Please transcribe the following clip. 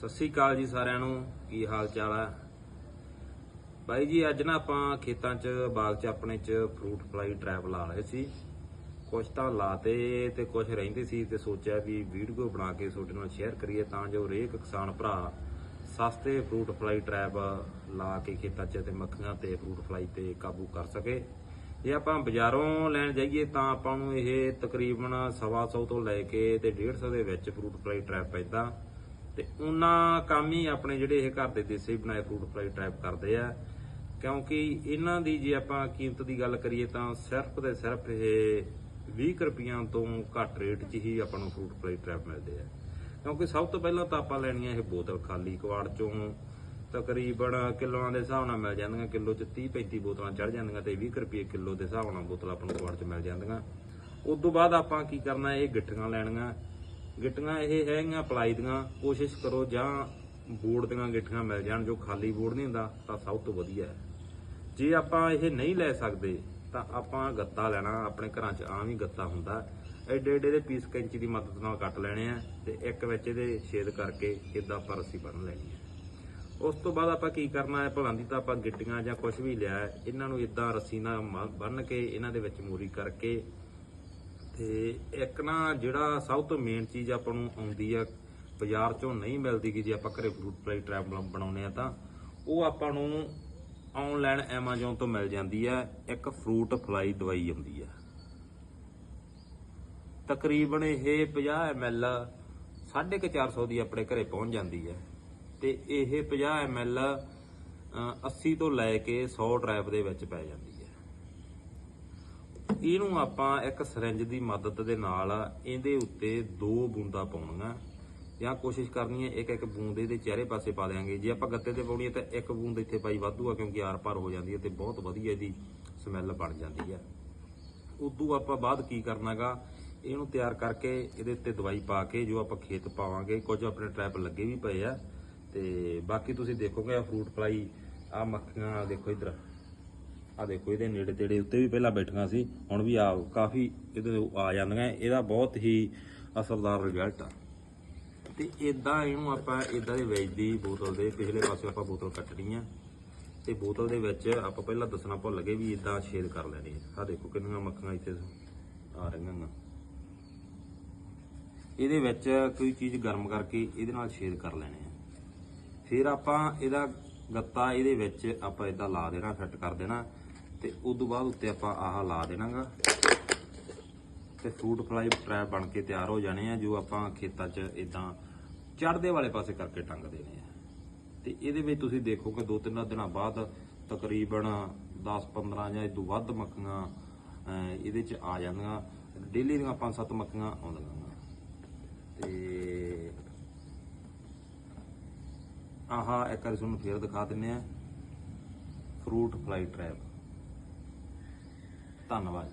ਸਤਿ ਸ੍ਰੀ ਅਕਾਲ ਜੀ ਸਾਰਿਆਂ ਨੂੰ, ਕੀ ਹਾਲ ਚਾਲ ਹੈ ਬਾਈ ਜੀ, ਅੱਜ ਨਾ ਆਪਾਂ ਖੇਤਾਂ 'ਚ, ਬਾਗ 'ਚ, ਆਪਣੇ 'ਚ ਫਰੂਟ ਫਲਾਈ ਟ੍ਰੈਪ ਲਾ ਲਏ ਸੀ। ਕੁਝ ਤਾਂ ਲਾਤੇ ਤੇ ਕੁਝ ਰਹਿੰਦੇ ਸੀ ਤੇ ਸੋਚਿਆ ਵੀ ਵੀਡੀਓ ਬਣਾ ਕੇ ਤੁਹਾਡੇ ਨਾਲ ਸ਼ੇਅਰ ਕਰੀਏ ਤਾਂ ਜੋ ਹਰੇਕ ਕਿਸਾਨ ਭਰਾ ਸਸਤੇ ਫਰੂਟ ਫਲਾਈ ਟ੍ਰੈਪ ਲਾ ਕੇ ਖੇਤਾਂ 'ਚ ਤੇ ਮੱਖੀਆਂ ਤੇ ਫਰੂਟ ਫਲਾਈ ਤੇ ਕਾਬੂ ਕਰ ਸਕੇ। ਜੇ ਆਪਾਂ ਬਾਜ਼ਾਰੋਂ ਲੈਣ ਜਾਈਏ ਤਾਂ ਆਪਾਂ ਨੂੰ ਇਹ ਤਕਰੀਬਨ 125 ਤੋਂ ਲੈ ਕੇ ਤੇ 150 ਦੇ ਵਿੱਚ ਫਰੂਟ ਫਲਾਈ ਟ੍ਰੈਪ ਪੈਂਦਾ। ਤੇ ਉਹਨਾਂ ਕੰਮ ਹੀ ਆਪਣੇ ਜਿਹੜੇ ਇਹ ਘਰ ਦੇ ਦੇਸੀ ਬਣਾਏ ਫਰੂਟ ਫਲਾਈ ਟ੍ਰੈਪ ਕਰਦੇ ਆ। ਕਿਉਂਕਿ ਇਹਨਾਂ ਦੀ ਜੇ ਆਪਾਂ ਕੀਮਤ ਦੀ ਗੱਲ ਕਰੀਏ ਤਾਂ ਸਿਰਫ ਤੇ ਸਿਰਫ ਇਹ 20 ਰੁਪਈਆਂ ਤੋਂ ਘੱਟ ਰੇਟ 'ਚ ਹੀ ਆਪਾਂ ਨੂੰ ਫਰੂਟ ਫਲਾਈ ਟ੍ਰੈਪ ਮਿਲਦੇ ਆ। ਕਿਉਂਕਿ ਸਭ ਤੋਂ ਪਹਿਲਾਂ ਤਾਂ ਆਪਾਂ ਲੈਣੀਆਂ ਇਹ ਬੋਤਲ ਖਾਲੀ ਕਵਾੜ ਚੋਂ ਤਕਰੀਬਨ ਕਿਲੋਆਂ ਦੇ ਹਿਸਾਬ ਨਾਲ ਮਿਲ ਜਾਂਦੀਆਂ, ਕਿਲੋ 'ਚ 30 35 ਬੋਤਲਾਂ ਚੜ ਜਾਂਦੀਆਂ ਤੇ 20 ਰੁਪਏ ਕਿਲੋ ਦੇ ਹਿਸਾਬ ਨਾਲ ਬੋਤਲ ਆਪਾਂ ਨੂੰ ਕਵਾੜ 'ਚ ਮਿਲ ਜਾਂਦੀਆਂ। ਉਸ ਤੋਂ ਬਾਅਦ ਆਪਾਂ ਕੀ ਕਰਨਾ, ਇਹ ਗਿੱਠੀਆਂ ਲੈਣੀਆਂ ਗਿੱਟੀਆਂ ਇਹ ਹੈਗੀਆਂ, ਪਲਾਈ ਦੀਆਂ। ਕੋਸ਼ਿਸ਼ ਕਰੋ ਜਾਂ ਬੋਰਡ ਦੀਆਂ ਗਿੱਟੀਆਂ ਮਿਲ ਜਾਣ, ਜੋ ਖਾਲੀ ਬੋਰਡ ਨਹੀਂ ਹੁੰਦਾ, ਤਾਂ ਸਭ ਤੋਂ ਵਧੀਆ ਹੈ। ਜੇ ਆਪਾਂ ਇਹ ਨਹੀਂ ਲੈ ਸਕਦੇ, ਤਾਂ ਆਪਾਂ ਗੱਤਾ ਲੈਣਾ, ਆਪਣੇ ਘਰਾਂ 'ਚ ਆਮ ਹੀ ਗੱਤਾ ਹੁੰਦਾ। ਐਡੇ ਐਡੇ ਦੇ ਪੀਸ ਕੈਂਚੀ ਦੀ ਮਦਦ ਨਾਲ ਕੱਟ ਲੈਣੇ ਆ, ਤੇ ਇੱਕ ਵਿੱਚ ਇਹਦੇ ਛੇਦ ਕਰਕੇ ਇਦਾਂ ਆਪਾਂ ਰੱਸੀ ਬੰਨ ਲੈਣੀ ਹੈ। ਉਸ ਤੋਂ ਬਾਅਦ ਆਪਾਂ ਕੀ ਕਰਨਾ ਹੈ, ਭਲਾਂ ਦੀ ਤਾਂ ਆਪਾਂ ਗਿੱਟੀਆਂ ਜਾਂ ਕੁਝ ਵੀ ਲਿਆ ਇਹਨਾਂ ਨੂੰ ਇਦਾਂ ਰੱਸੀ ਨਾਲ ਮ- ਬੰਨ੍ਹ ਕੇ ਇਹਨਾਂ ਦੇ ਵਿੱਚ ਮੂਰੀ ਕਰਕੇ ਤੇ ਇੱਕ ਨਾ ਜਿਹੜਾ ਸਭ ਤੋਂ ਮੇਨ ਚੀਜ਼ ਆਪਾਂ ਨੂੰ ਆਉਂਦੀ ਆ ਬਾਜ਼ਾਰ ਚੋਂ ਨਹੀਂ ਮਿਲਦੀ ਕਿ ਜੇ ਆਪਾਂ ਘਰੇ ਫਰੂਟ ਫਲਾਈ ਟ੍ਰੈਪ ਬਣਾਉਨੇ ਆ ਤਾਂ ਉਹ ਆਪਾਂ ਨੂੰ ਆਨਲਾਈਨ Amazon ਤੋਂ ਮਿਲ ਜਾਂਦੀ ਆ ਇੱਕ ਫਰੂਟ ਫਲਾਈ ਦਵਾਈ ਆਉਂਦੀ ਆ। ਤਕਰੀਬਨ ਇਹ 50 ml 450 ਦੀ ਆਪਣੇ ਘਰੇ ਪਹੁੰਚ ਜਾਂਦੀ ਹੈ ਤੇ ਇਹ 50 ml ਅ, 80 ਤੋਂ ਲੈ ਕੇ 100 ਟ੍ਰੈਪ ਦੇ ਵਿੱਚ ਪੈ ਜਾਂਦੀ ਹੈ ਇਹਨੂੰ ਆਪਾਂ ਇੱਕ ਸਿਰੰਜ ਦੀ ਮਦਦ ਦੇ ਨਾਲ ਇਹਦੇ ਉੱਤੇ ਦੋ ਬੂੰਦਾਂ ਪਾਉਣੀਆਂ। ਜਾਂ ਕੋਸ਼ਿਸ਼ ਕਰਨੀ ਹੈ ਇੱਕ ਇੱਕ ਬੂੰਦ ਇਹਦੇ ਚਿਹਰੇ ਪਾਸੇ ਪਾ ਦੇਾਂਗੇ ਜੇ ਆਪਾਂ ਗੱਤੇ ਤੇ ਪਾਉਣੀ ਹੈ ਤਾਂ ਇੱਕ ਬੂੰਦ ਇੱਥੇ ਪਾਈ ਵਾਧੂ ਆ, ਕਿਉਂਕਿ ਆਰ ਪਾਰ ਹੋ ਜਾਂਦੀ ਹੈ ਤੇ ਬਹੁਤ ਵਧੀਆ ਇਹਦੀ ਸਮੈਲ ਬਣ ਜਾਂਦੀ ਹੈ। ਉਦੋਂ ਆਪਾਂ ਬਾਅਦ ਕੀ ਕਰਨਾਗਾ, ਇਹਨੂੰ ਤਿਆਰ ਕਰਕੇ ਇਹਦੇ ਉੱਤੇ ਦਵਾਈ ਪਾ ਕੇ ਜੋ ਆਪਾਂ ਖੇਤ ਪਾਵਾਂਗੇ, ਕੁਝ ਆਪਣੇ ਟ੍ਰੈਪ ਲੱਗੇ ਵੀ ਪਏ ਆ। ਤੇ ਬਾਕੀ ਤੁਸੀਂ ਦੇਖੋਗੇ ਆ ਫਰੂਟ ਫਲਾਈ ਆ ਮੱਖੀਆਂ ਦੇਖੋ ਇਧਰ। ਆ ਦੇਖੋ, ਇਹਦੇ ਨੇੜੇ ਤੇੜੇ ਉੱਤੇ ਵੀ ਪਹਿਲਾਂ ਬੈਠੀਆਂ ਸੀ, ਹੁਣ ਵੀ ਆ ਕਾਫੀ ਇਹਦੇ ਆ ਜਾਂਦੀਆਂ। ਇਹਦਾ ਬਹੁਤ ਹੀ ਅਸਰਦਾਰ ਰਿਜ਼ਲਟ ਆ। ਤੇ ਇਦਾਂ ਇਹਨੂੰ ਆਪਾਂ ਇਦਾਂ ਦੇ ਵੇਚ ਦੀ ਬੋਤਲ ਦੇ ਪਿਛਲੇ ਪਾਸੇ ਆਪਾਂ ਬੋਤਲ ਕੱਟਣੀ ਆ ਤੇ ਬੋਤਲ ਦੇ ਵਿੱਚ ਆਪਾਂ ਪਹਿਲਾਂ ਦੱਸਣਾ ਭੁੱਲ ਗਏ ਵੀ ਇਦਾਂ ਛੇਦ ਕਰ ਲੈਣੀ ਆ ਦੇਖੋ ਕਿੰਨੀਆਂ ਮੱਖੀਆਂ ਇੱਥੇ ਆ ਰਹੀਆਂ ਗਾ ਇਹਦੇ ਵਿੱਚ ਕੋਈ ਚੀਜ਼ ਗਰਮ ਕਰਕੇ ਇਹਦੇ ਨਾਲ ਛੇਦ ਕਰ ਲੈਣੇ ਆ ਫਿਰ ਆਪਾਂ ਇਹਦਾ ਗੱਤਾ ਇਹਦੇ ਵਿੱਚ ਆਪਾਂ ਇਦਾਂ ਲਾ ਦੇਣਾ ਫਿੱਟ ਕਰ ਦੇਣਾ। ਤੇ ਉਸ ਤੋਂ ਬਾਅਦ ਉੱਤੇ ਆਪਾਂ ਆਹ ਲਾ ਦੇਣਾਗਾ। ਤੇ ਫਰੂਟ ਫਲਾਈ ਟ੍ਰੈਪ ਬਣ ਕੇ ਤਿਆਰ ਹੋ ਜਾਣੇ ਆ, ਜੋ ਆਪਾਂ ਖੇਤਾਂ 'ਚ ਇਦਾਂ ਚੜ੍ਹਦੇ ਵਾਲੇ ਪਾਸੇ ਕਰਕੇ ਟੰਗ ਦੇਣੇ ਆ। ਤੇ ਇਹਦੇ ਵਿੱਚ ਤੁਸੀਂ ਦੇਖੋ ਕਿ ਦੋ ਤਿੰਨ ਦਿਨਾਂ ਬਾਅਦ ਤਕਰੀਬਨ 10-15 ਜਾਂ ਇਸ ਤੋਂ ਵੱਧ ਮੱਖੀਆਂ ਇਹਦੇ 'ਚ ਆ ਜਾਂਦੀਆਂ। ਡੇਲੀ ਦੀਆਂ 5-7 ਮੱਖੀਆਂ ਆਉਂਦੀਆਂ ਗਾ। ਤੇ ਆਹਾ ਇੱਕ ਵਾਰੀ ਤੁਹਾਨੂੰ ਫੇਰ ਦਿਖਾ ਦਿੰਨੇ ਆ। ਫਰੂਟ ਫਲਾਈ ਟ੍ਰੈਪ ਧੰਨਵਾਦ